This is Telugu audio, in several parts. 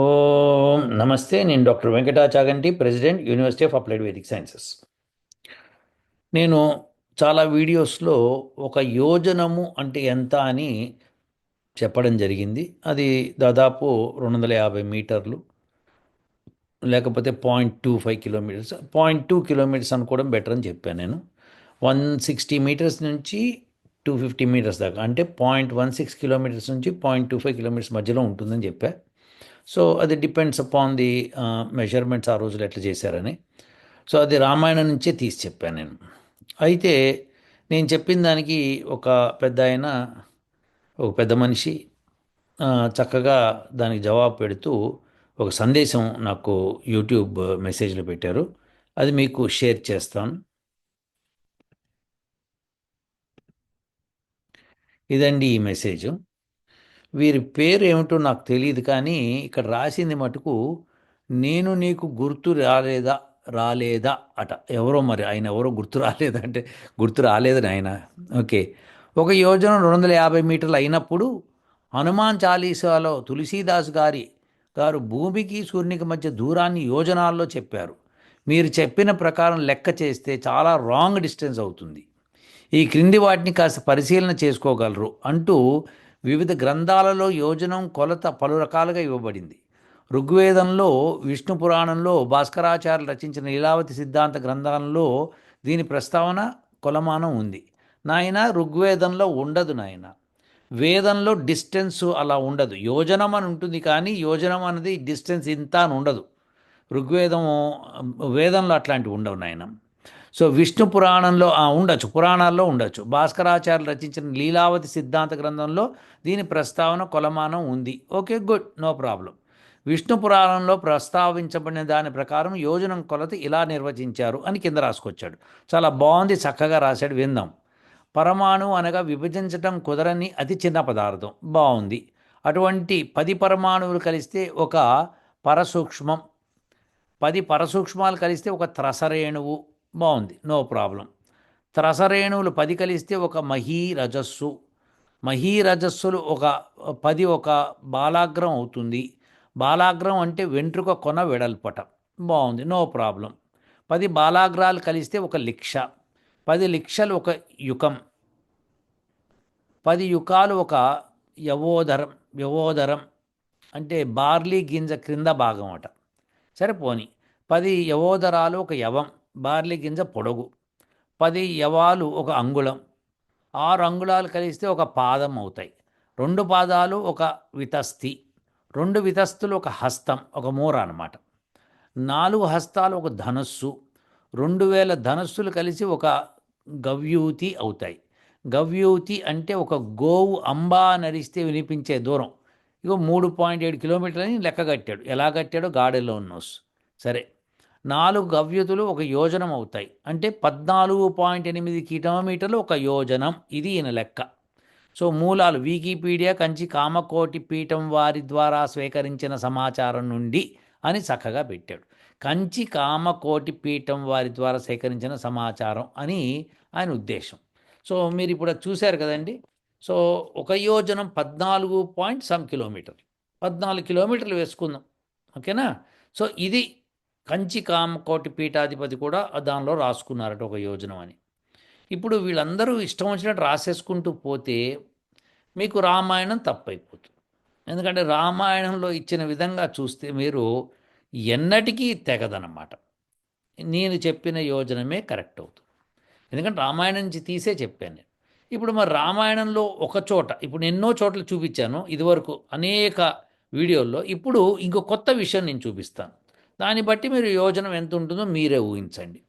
ఓం నమస్తే నేను doctor Venkata Chaganti president university of applied Vedic sciences. నేను చాలా వీడియోస్లో ఒక యోజనము అంటే ఎంత అని చెప్పడం జరిగింది. అది దాదాపు రెండు వందల యాభై మీటర్లు లేకపోతే point two five kilometres point two kilometres అనుకోవడం బెటర్ అని చెప్పాను నేను. వన్ సిక్స్టీ మీటర్స్ నుంచి టూ ఫిఫ్టీ మీటర్స్ దాకా అంటే పాయింట్ వన్ సిక్స్ కిలోమీటర్స్ నుంచి పాయింట్ టూ ఫైవ్ కిలోమీటర్స్ మధ్యలో ఉంటుందని చెప్పా. సో అది డిపెండ్స్ అపాన్ ది మెజర్మెంట్స్ ఆ రోజులు ఎట్లా చేశారని. సో అది రామాయణం నుంచే తీసి చెప్పాను నేను. అయితే నేను చెప్పిన దానికి ఒక పెద్ద ఆయన ఒక పెద్ద మనిషి చక్కగా దానికి జవాబు పెడుతూ ఒక సందేశం నాకు యూట్యూబ్ మెసేజ్లో పెట్టారు. అది మీకు షేర్ చేస్తాను. ఇదండి ఈ మెసేజ్. వీరి పేరు ఏమిటో నాకు తెలియదు కానీ ఇక్కడ రాసింది మటుకు నేను నీకు గుర్తు రాలేదా రాలేదా అట. ఎవరో మరి ఆయన ఎవరో గుర్తు రాలేదా అంటే గుర్తు రాలేదని ఆయన ఓకే. ఒక యోజన రెండు వందల యాభై మీటర్లు అయినప్పుడు హనుమాన్ చాలీసాలో తులసీదాస్ గారి గారు భూమికి సూర్యునికి మధ్య దూరాన్ని యోజనాల్లో చెప్పారు. మీరు చెప్పిన ప్రకారం లెక్క చేస్తే చాలా రాంగ్ డిస్టెన్స్ అవుతుంది. ఈ క్రింది వాటిని కాస్త పరిశీలన చేసుకోగలరు అంటూ వివిధ గ్రంథాలలో యోజనం కొలత పలు రకాలుగా ఇవ్వబడింది. ఋగ్వేదంలో విష్ణు పురాణంలో భాస్కరాచార్యులు రచించిన లీలావతి సిద్ధాంత గ్రంథాలలో దీని ప్రస్తావన కొలమానం ఉంది. నాయన ఋగ్వేదంలో ఉండదు నాయన. వేదంలో డిస్టెన్స్ అలా ఉండదు. యోజనం అని ఉంటుంది కానీ యోజనం అనేది డిస్టెన్స్ ఇంత అని ఉండదు. ఋగ్వేదం వేదంలో అట్లాంటివి ఉండవు నాయన. సో విష్ణు పురాణంలో ఉండొచ్చు. పురాణాల్లో ఉండొచ్చు. భాస్కరాచార్యులు రచించిన లీలావతి సిద్ధాంత గ్రంథంలో దీని ప్రస్తావన కొలమానం ఉంది. Okay good. No problem. Vishnu పురాణంలో ప్రస్తావించబడిన దాని ప్రకారం యోజనం కొలత ఇలా నిర్వచించారు అని కింద రాసుకొచ్చాడు. చాలా బాగుంది చక్కగా రాశాడు విందాం. పరమాణు అనగా విభజించటం కుదరని అతి చిన్న పదార్థం. బాగుంది. అటువంటి పది పరమాణువులు కలిస్తే ఒక పరసూక్ష్మం. పది పరసూక్ష్మాలు కలిస్తే ఒక త్రసరేణువు. బాగుంది. No problem. త్రసరేణువులు పది కలిస్తే ఒక మహీరజస్సు. మహీరజస్సులు ఒక పది ఒక బాలాగ్రం అవుతుంది. బాలాగ్రం అంటే వెంట్రుక కొన వెడల్పట. బాగుంది. No problem. పది బాలాగ్రాలు కలిస్తే ఒక లిక్ష. పది లిక్షలు ఒక యుకం. పది యుకాలు ఒక యవోదరం యవోదరం అంటే బార్లీ గింజ క్రింద భాగం అట. సరే పోని పది యవోదరాలు ఒక యవం. బార్లీ గింజ పొడవు పది యవాలు ఒక అంగుళం. ఆరు అంగుళాలు కలిస్తే ఒక పాదం అవుతాయి. రెండు పాదాలు ఒక వితస్తి రెండు వితస్తులు ఒక హస్తం ఒక మూర అన్నమాట. నాలుగు హస్తాలు ఒక ధనస్సు. రెండు వేల ధనస్సులు కలిసి ఒక గవ్యూతి అవుతాయి. గవ్యూతి అంటే ఒక గోవు అంబా నరిస్తే వినిపించే దూరం. ఇగో మూడు పాయింట్ ఏడు కిలోమీటర్లని లెక్క కట్టాడు. ఎలా కట్టాడో గాడెలో ఉన్నోస్ సరే. నాలుగు గవ్యతులు ఒక యోజనం అవుతాయి. అంటే పద్నాలుగు పాయింట్ ఎనిమిది కిలోమీటర్లు ఒక యోజనం. ఇది ఈయన లెక్క. సో మూలాలు వికీపీడియా కంచి కామకోటి పీఠం వారి ద్వారా స్వీకరించిన సమాచారం నుండి అని చక్కగా పెట్టాడు. కంచి కామకోటి పీఠం వారి ద్వారా సేకరించిన సమాచారం అని ఆయన ఉద్దేశం. సో మీరు ఇప్పుడు చూశారు కదండి. సో ఒక యోజనం పద్నాలుగు పాయింట్ సమ్ కిలోమీటర్లు. పద్నాలుగు కిలోమీటర్లు వేసుకుందాం. ఓకేనా? సో ఇది కంచి కామకోటి పీఠాధిపతి కూడా దానిలో రాసుకున్నారట ఒక యోజనం అని. ఇప్పుడు వీళ్ళందరూ ఇష్టం వచ్చినట్టు రాసేసుకుంటూ పోతే మీకు రామాయణం తప్పైపోతుంది. ఎందుకంటే రామాయణంలో ఇచ్చిన విధంగా చూస్తే మీరు ఎన్నటికీ తెగదనమాట నేను చెప్పిన యోజనమే కరెక్ట్ అవుతుంది. ఎందుకంటే రామాయణం నుంచి తీసే చెప్పాను నేను. ఇప్పుడు మరి రామాయణంలో ఒక చోట ఇప్పుడు ఎన్నో చోట్ల చూపించాను ఇదివరకు అనేక వీడియోల్లో. ఇప్పుడు ఇంకో కొత్త విషయం నేను చూపిస్తాను. దాన్ని బట్టి మీరు యోజనం ఎంత ఉంటుందో మీరే ఊహించండి.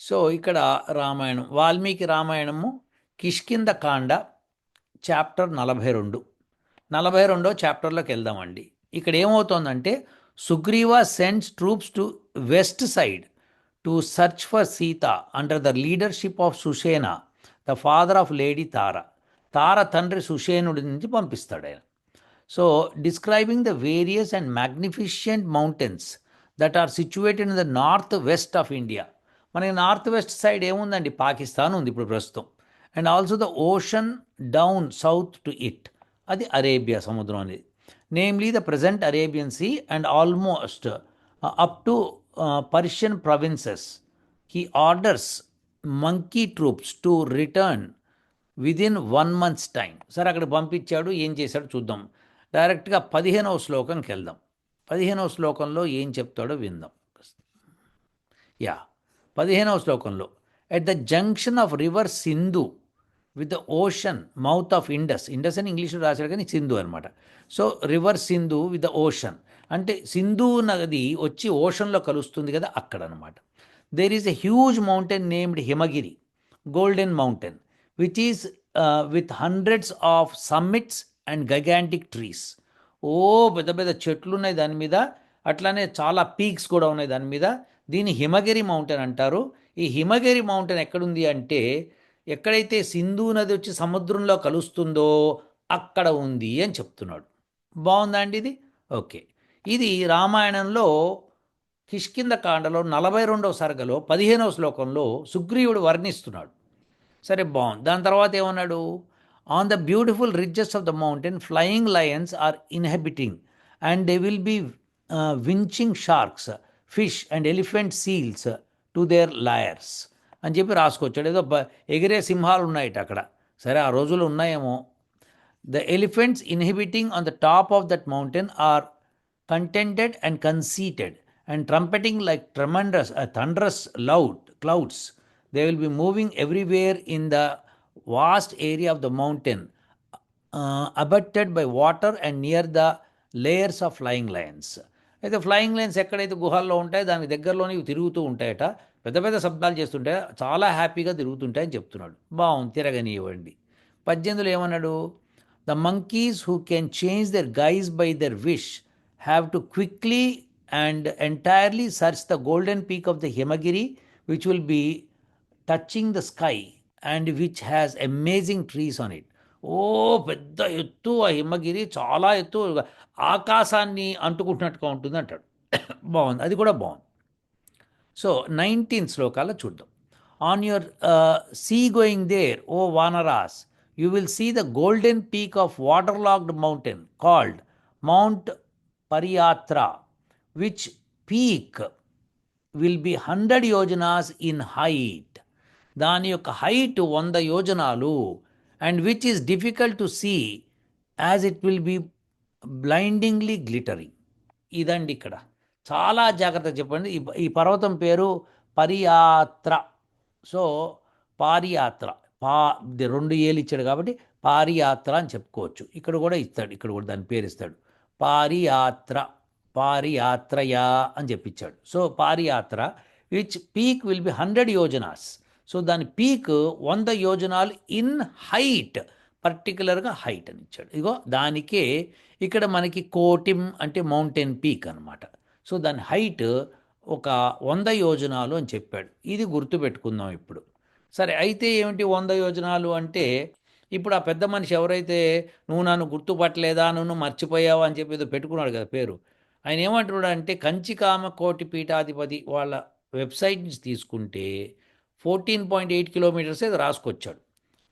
సో ఇక్కడ రామాయణం వాల్మీకి రామాయణము కిష్కింద కాండ చాప్టర్ నలభై రెండు. నలభై రెండో చాప్టర్లోకి వెళ్దామండి. ఇక్కడ ఏమవుతోందంటే Sugriva sends troops to west side to search for Sita under the leadership of Sushena the father of lady Tara. Tara తండ్రి సుషేనుడి నుంచి పంపిస్తాడు ఆయన. So describing the various and magnificent mountains that are situated in the north west of India మనకి నార్త్ వెస్ట్ సైడ్ ఏముందండి? పాకిస్తాన్ ఉంది ఇప్పుడు ప్రస్తుతం. And also the ocean down south to it అది అరేబియా సముద్రం అనేది. Namely the present Arabian sea and almost up to Persian provinces he orders monkey troops to return within one months time. సరే అక్కడ పంపించాడు ఏం చేశాడు చూద్దాం. డైరెక్ట్గా పదిహేనవ శ్లోకంకి వెళ్దాం. పదిహేనవ శ్లోకంలో ఏం చెప్తాడో విందాం. యా పదిహేనవ శ్లోకంలో. At the junction of river Sindhu with the ocean mouth of Indus Indus అని ఇంగ్లీష్లో రాశాడు కానీ సింధు అనమాట so river Sindhu with the ocean అంటే సింధు నది వచ్చి ఓషన్లో కలుస్తుంది కదా అక్కడ అనమాట there is a huge mountain named Himagiri golden mountain which is with hundreds of summits and gigantic trees ఓ పెద్ద పెద్ద చెట్లు ఉన్నాయి దాని మీద. అట్లానే చాలా పీక్స్ కూడా ఉన్నాయి దాని మీద. దీన్ని హిమగిరి మౌంటైన్ అంటారు. ఈ హిమగిరి మౌంటైన్ ఎక్కడుంది అంటే ఎక్కడైతే సింధు నది వచ్చి సముద్రంలో కలుస్తుందో అక్కడ ఉంది అని చెప్తున్నాడు. బాగుందా అండి ఇది? ఓకే. ఇది రామాయణంలో కిష్కింద కాండలో నలభై రెండవ సరగలో పదిహేనవ శ్లోకంలో సుగ్రీవుడు వర్ణిస్తున్నాడు. సరే బాగుంది దాని తర్వాత ఏమన్నాడు? On the beautiful ridges of the mountain flying lions are inhabiting and they will be winching sharks fish and elephant seals to their lairs అని చెప్పి రాసుకొచ్చాడు. ఏదో బ- ఎగిరే సింహాలు ఉన్నాయట అక్కడ. సరే ఆ రోజులు ఉన్నాయేమో. The elephants inhabiting on the top of that mountain are contented and conceited and trumpeting like tremendous thunderous loud clouds they will be moving everywhere in the vast area of the mountain abutted by water and near the lairs of flying lions అయితే ఫ్లయింగ్ లైన్స్ ఎక్కడైతే గుహల్లో ఉంటాయో దానికి దగ్గరలోనే ఇవి తిరుగుతూ ఉంటాయట. పెద్ద పెద్ద శబ్దాలు చేస్తుంటే చాలా హ్యాపీగా తిరుగుతుంటాయని చెప్తున్నాడు. బాగుంది తిరగనివ్వండి పద్దెనిమిదిలో ఏమన్నాడు? The monkeys who can change their guise by their wish have to quickly and entirely search the golden peak of the Himagiri which will be touching the sky and which has amazing trees on it ఓ పెద్ద ఎత్తు ఆ హిమగిరి చాలా ఎత్తు. ఆకాశాన్ని అంటుకుంటున్నట్టుగా ఉంటుంది అంటాడు. బాగుంది. అది కూడా బాగుంది. సో నైన్టీన్ శ్లోకాల్లో చూద్దాం. On your see going there O vanaras you will see the golden peak of water locked mountain called mount Pariyatra which peak will be hundred yojanas in height దాని యొక్క హైట్ వంద యోజనాలు. And which is difficult to see as it will be blindingly glittering. ఇదండి ఇక్కడ. చాలా జాగ్రత్తగా చెప్పండి. ఈ ఈ పర్వతం పేరు పరియాత్ర. సో పారియాత్ర. పా రెండు ఏళ్ళు ఇచ్చాడు కాబట్టి పారియాత్ర అని చెప్పుకోవచ్చు. ఇక్కడ కూడా ఇస్తాడు. ఇక్కడ కూడా దాని పేరు ఇస్తాడు. పారియాత్ర. పారియాత్రయా అని చెప్పించాడు so Pariyatra which peak will be hundred yojanas. So దాని పీక్ వంద యోజనాలు ఇన్ హైట్ పర్టికులర్గా హైట్ అని ఇచ్చాడు. ఇగో దానికే ఇక్కడ మనకి కోటిం అంటే మౌంటైన్ పీక్ అనమాట సో దాని హైట్ ఒక వంద యోజనాలు అని చెప్పాడు. ఇది గుర్తుపెట్టుకుందాం ఇప్పుడు. సరే అయితే ఏమిటి వంద యోజనాలు అంటే ఇప్పుడు ఆ పెద్ద మనిషి ఎవరైతే నువ్వు నన్ను గుర్తుపట్టలేదా? నువ్వు మర్చిపోయావా? అని చెప్పి ఏదో పెట్టుకున్నాడు కదా పేరు. ఆయన ఏమంటున్నాడు అంటే కంచికామ కోటి పీఠాధిపతి వాళ్ళ వెబ్సైట్ నుంచి తీసుకుంటే ఫోర్టీన్ పాయింట్ ఎయిట్ కిలోమీటర్స్ అయితే రాసుకొచ్చాడు.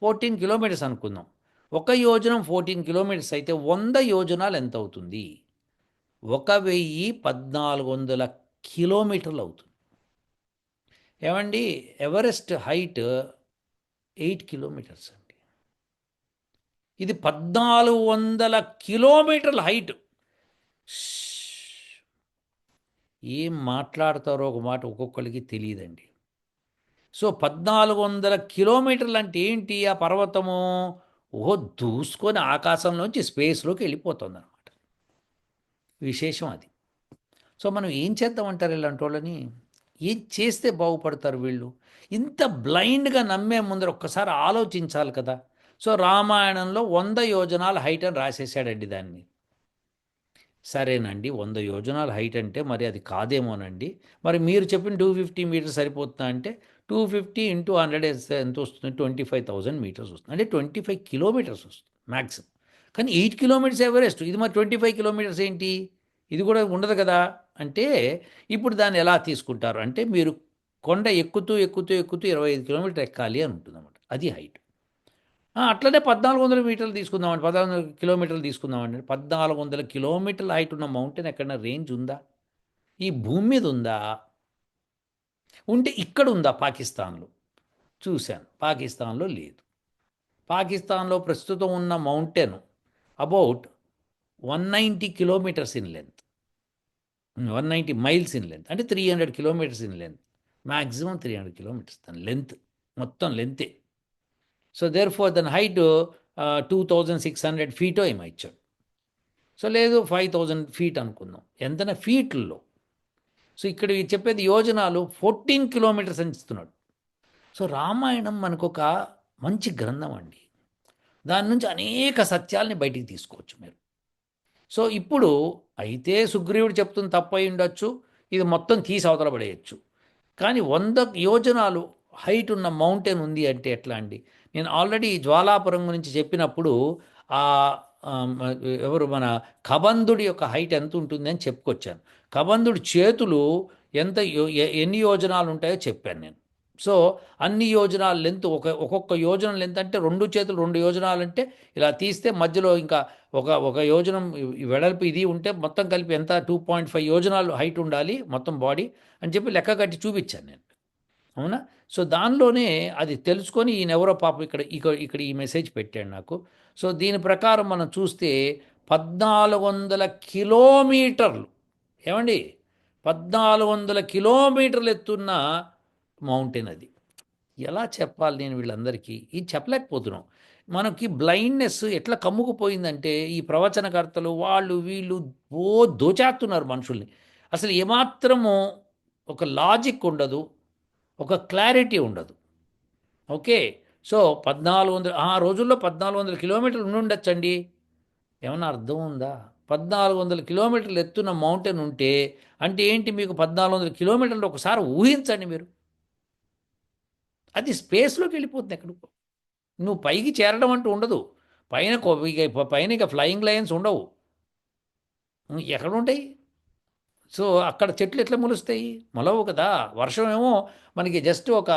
ఫోర్టీన్ కిలోమీటర్స్ అనుకుందాం. ఒక యోజనం ఫోర్టీన్ కిలోమీటర్స్ అయితే వంద యోజనాలు ఎంత అవుతుంది? ఒక వెయ్యి పద్నాలుగు వందల కిలోమీటర్లు అవుతుంది. ఏమండి? ఎవరెస్ట్ హైట్ ఎయిట్ కిలోమీటర్స్ అండి. ఇది పద్నాలుగు వందల కిలోమీటర్ల హైట్. ఏం మాట్లాడతారో ఒక మాట ఒక్కొక్కరికి తెలియదండి. సో పద్నాలుగు వందల కిలోమీటర్లు అంటే ఏంటి ఆ పర్వతము? ఓహో దూసుకొని ఆకాశంలోంచి స్పేస్లోకి వెళ్ళిపోతుంది అనమాట విశేషం అది. సో మనం ఏం చేద్దామంటారు ఇలాంటి వాళ్ళని? ఏం చేస్తే బాగుపడతారు వీళ్ళు? ఇంత బ్లైండ్గా నమ్మే ముందర ఒక్కసారి ఆలోచించాలి కదా. సో రామాయణంలో వంద యోజనాలు హైట్ అని రాసేసాడండి దాన్ని. సరేనండి. వంద యోజనాల హైట్ అంటే మరి అది కాదేమోనండి. మరి మీరు చెప్పిన టూ ఫిఫ్టీ మీటర్స్ సరిపోతుందా అంటే టూ ఫిఫ్టీ ఇంటూ హండ్రెడ్ ఎంత వస్తుంది? ట్వంటీ ఫైవ్ థౌసండ్ మీటర్స్ వస్తుంది. అంటే ట్వంటీ ఫైవ్ కిలోమీటర్స్ వస్తుంది మ్యాక్సిమం కానీ ఎయిట్ కిలోమీటర్స్ ఎవరెస్ట్? ఇది మరి ట్వంటీ ఫైవ్ కిలోమీటర్స్ ఏంటి? ఇది కూడా ఉండదు కదా? అంటే ఇప్పుడు దాన్ని ఎలా తీసుకుంటారు? అంటే మీరు కొండ ఎక్కుతూ ఎక్కుతూ ఎక్కుతూ ఇరవై ఐదు కిలోమీటర్ ఎక్కాలి అని ఉంటుంది అన్నమాట అది హైట్. అట్లనే పద్నాలుగు వందల మీటర్లు తీసుకుందామండి. పద్నాలుగు వందల కిలోమీటర్లు తీసుకుందామండి. పద్నాలుగు వందల కిలోమీటర్ల హైట్ ఉన్న మౌంటైన్ ఎక్కడైనా రేంజ్ ఉందా? ఈ భూమి మీద ఉందా? ఉంటే ఇక్కడ ఉందా పాకిస్తాన్లో? చూశాను. పాకిస్తాన్లో లేదు. పాకిస్తాన్లో ప్రస్తుతం ఉన్న mountain about one ninety kilometres in length one ninety miles in length అంటే three hundred kilometres in length maximum three hundred kilometres దాని లెంత్ మొత్తం లెంతే సో దేర్ ఫోర్ దాని height two thousand six hundred ఫీటో ఏమో ఇచ్చాడు. సో లేదు ఫైవ్ థౌజండ్ ఫీట్ అనుకుందాం. ఎంతైనా ఫీట్లలో సో ఇక్కడ చెప్పేది యోజనాలు ఫోర్టీన్ కిలోమీటర్స్ అని ఇస్తున్నాడు సో రామాయణం మనకు ఒక మంచి గ్రంథం అండి. దాని నుంచి అనేక సత్యాల్ని బయటికి తీసుకోవచ్చు మీరు. సో ఇప్పుడు అయితే సుగ్రీవుడు చెప్తుంది తప్పై ఉండొచ్చు. ఇది మొత్తం తీసి అవతల పడేయచ్చు. కానీ వంద యోజనాలు హైట్ ఉన్న మౌంటైన్ ఉంది అంటే ఎట్లా అండి? నేను ఆల్రెడీ జ్వాలాపురం గురించి చెప్పినప్పుడు ఆ ఎవరు మన కబంధుడి యొక్క హైట్ ఎంత ఉంటుంది అని చెప్పుకొచ్చాను. కబంధుడి చేతులు ఎంత యో- ఎన్ని యోజనాలు ఉంటాయో చెప్పాను నేను. సో అన్ని యోజనాల లెంత్ ఒక ఒక్కొక్క యోజన లెంత్ అంటే రెండు చేతులు రెండు యోజనాలు అంటే ఇలా తీస్తే మధ్యలో ఇంకా ఒక ఒక యోజనం వెడల్పు ఇది ఉంటే మొత్తం కలిపి ఎంత? టూ పాయింట్ ఫైవ్ యోజనాలు హైట్ ఉండాలి మొత్తం బాడీ అని చెప్పి లెక్క కట్టి చూపించాను నేను. అవునా? సో దానిలోనే అది తెలుసుకొని ఈయనెవరో పాపం ఇక్కడ ఇక్కడ ఇక్కడ ఈ మెసేజ్ పెట్టాడు నాకు. సో దీని ప్రకారం మనం చూస్తే పద్నాలుగు వందల కిలోమీటర్లు. ఏమండి? పద్నాలుగు వందల కిలోమీటర్లు ఎత్తున్న మౌంటైన్ అది. ఎలా చెప్పాలి నేను వీళ్ళందరికీ? ఇది చెప్పలేకపోతున్నాం. మనకి బ్లైండ్నెస్ ఎట్లా కమ్ముకుపోయిందంటే ఈ ప్రవచనకర్తలు వాళ్ళు వీళ్ళు ఓ దోచేస్తున్నారు మనుషుల్ని. అసలు ఏమాత్రము ఒక లాజిక్ ఉండదు. ఒక క్లారిటీ ఉండదు. ఓకే. సో పద్నాలుగు వందల ఆ రోజుల్లో పద్నాలుగు వందల కిలోమీటర్లు ఉండి ఉండొచ్చండి ఏమన్నా అర్థం ఉందా? పద్నాలుగు వందల కిలోమీటర్లు ఎత్తున్న మౌంటైన్ ఉంటే అంటే ఏంటి మీకు పద్నాలుగు వందల కిలోమీటర్లు ఒకసారి ఊహించండి మీరు. అది స్పేస్లోకి వెళ్ళిపోతుంది ఎక్కడికో. నువ్వు పైకి చేరడం అంటూ ఉండదు. పైన పైన ఇక ఫ్లయింగ్ లైన్స్ ఉండవు. ఎక్కడ ఉంటాయి సో అక్కడ చెట్లు ఎట్లా మొలుస్తాయి? మొలవు కదా. వర్షం ఏమో మనకి జస్ట్ ఒక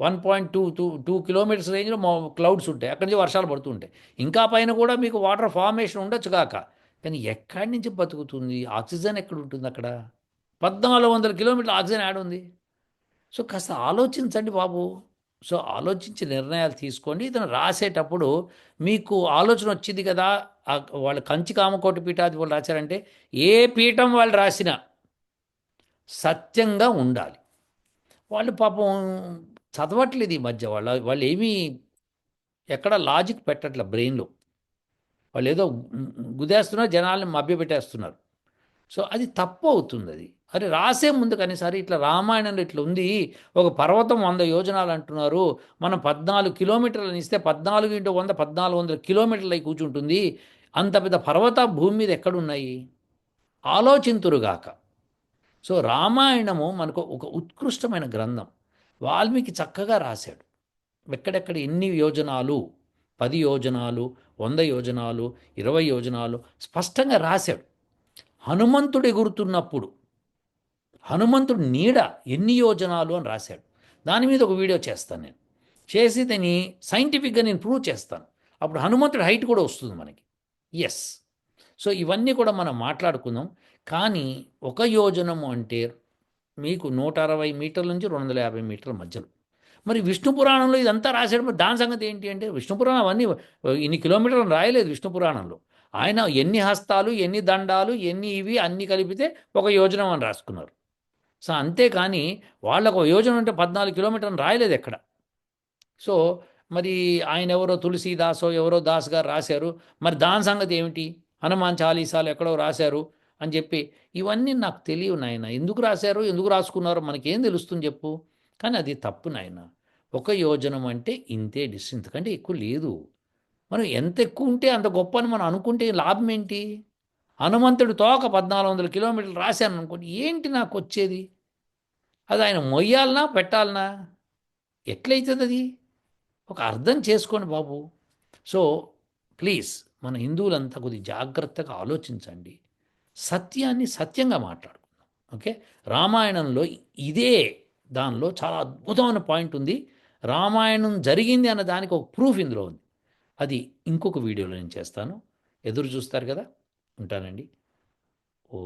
one point two two two kilometres రేంజ్లో క్లౌడ్స్ ఉంటాయి. అక్కడి నుంచి వర్షాలు పడుతుంటాయి ఇంకా పైన కూడా మీకు వాటర్ ఫార్మేషన్ ఉండొచ్చు కాక. కానీ ఎక్కడి నుంచి బతుకుతుంది? ఆక్సిజన్ ఎక్కడ ఉంటుంది అక్కడ? పద్నాలుగు వందల కిలోమీటర్ల ఆక్సిజన్ యాడ్ ఉంది. సో కాస్త ఆలోచించండి బాబు. సో ఆలోచించి నిర్ణయాలు తీసుకోండి. ఇతను రాసేటప్పుడు మీకు ఆలోచన వచ్చింది కదా. వాళ్ళు కంచి కామకోటి పీఠాది వాళ్ళు రాశారంటే ఏ పీఠం వాళ్ళు రాసినా సత్యంగా ఉండాలి. వాళ్ళు పాపం చదవట్లేదు ఈ మధ్య వాళ్ళ వాళ్ళు ఏమీ ఎక్కడ లాజిక్ పెట్టట్లే బ్రెయిన్లో. వాళ్ళు ఏదో గుదేస్తున్నారు జనాల్ని మభ్యపెట్టేస్తున్నారు. సో అది తప్పు అవుతుంది అది అరే రాసే ముందు కనీసారి ఇట్లా రామాయణంలో ఇట్లా ఉంది ఒక పర్వతం వంద యోజనాలు అంటున్నారు మనం పద్నాలుగు కిలోమీటర్లను ఇస్తే పద్నాలుగు ఇంటూ వంద పద్నాలుగు వందల కిలోమీటర్లు కూర్చుంటుంది అంత పెద్ద పర్వత భూమి మీద ఎక్కడున్నాయి? ఆలోచింతురుగాక సో రామాయణము మనకు ఒక ఉత్కృష్టమైన గ్రంథం. వాల్మీకి చక్కగా రాశాడు. ఎక్కడెక్కడ ఎన్ని యోజనాలు పది యోజనాలు వంద యోజనాలు ఇరవై యోజనాలు స్పష్టంగా రాశాడు. హనుమంతుడు ఎగురుతున్నప్పుడు హనుమంతుడు నీడ ఎన్ని యోజనాలు అని రాశాడు. దాని మీద ఒక వీడియో చేస్తాను నేను. చేసి దాన్ని సైంటిఫిక్గా నేను ప్రూవ్ చేస్తాను. అప్పుడు హనుమంతుడి హైట్ కూడా వస్తుంది మనకి. ఎస్. సో ఇవన్నీ కూడా మనం మాట్లాడుకుందాం. కానీ ఒక యోజనము అంటే మీకు నూట అరవై మీటర్ల నుంచి రెండు వందల యాభై మీటర్ల మధ్యలో. మరి విష్ణు పురాణంలో ఇదంతా రాశాడు. మరి దాని సంగతి ఏంటి అంటే విష్ణు పురాణం అవన్నీ ఇన్ని కిలోమీటర్లు రాయలేదు విష్ణు పురాణంలో. ఆయన ఎన్ని హస్తాలు ఎన్ని దండాలు ఎన్ని ఇవి అన్ని కలిపితే ఒక యోజనం అని రాసుకున్నారు. సో అంతేకాని వాళ్ళకు ఒక యోజన అంటే పద్నాలుగు కిలోమీటర్లు రాయలేదు ఎక్కడ. సో మరి ఆయన ఎవరో తులసీదాసో ఎవరో దాస్ గారు రాశారు. మరి దాని సంగతి ఏమిటి? హనుమాన్ చాలీసాలు ఎక్కడో రాశారు. అని చెప్పి ఇవన్నీ నాకు తెలియవు నాయన. ఎందుకు రాశారు? ఎందుకు రాసుకున్నారో? మనకేం తెలుస్తుంది చెప్పు. కానీ అది తప్పు నాయన. ఒక యోజనం అంటే ఇంతే డిస్టెన్స్ కంటే ఎక్కువ లేదు. మనం ఎంత ఎక్కువ ఉంటే అంత గొప్ప అని మనం అనుకుంటే లాభం ఏంటి? హనుమంతుడు తోక పద్నాలుగు వందల కిలోమీటర్లు రాశాను అనుకోండి ఏంటి నాకు వచ్చేది? అది ఆయన మొయ్యాలనా పెట్టాలనా? ఎట్లయితుంది అది? ఒక అర్థం చేసుకోండి బాబు. సో ప్లీజ్ మన హిందువులంతా కొద్ది జాగ్రత్తగా ఆలోచించండి. సత్యాన్ని సత్యంగా మాట్లాడుకుందాం ఓకే? రామాయణంలో ఇదే దానిలో చాలా అద్భుతమైన పాయింట్ ఉంది. రామాయణం జరిగింది అన్న దానికి ఒక ప్రూఫ్ ఇందులో ఉంది. అది ఇంకొక వీడియోలో నేను చేస్తాను. ఎదురు చూస్తారు కదా? ఉంటానండి. ఓ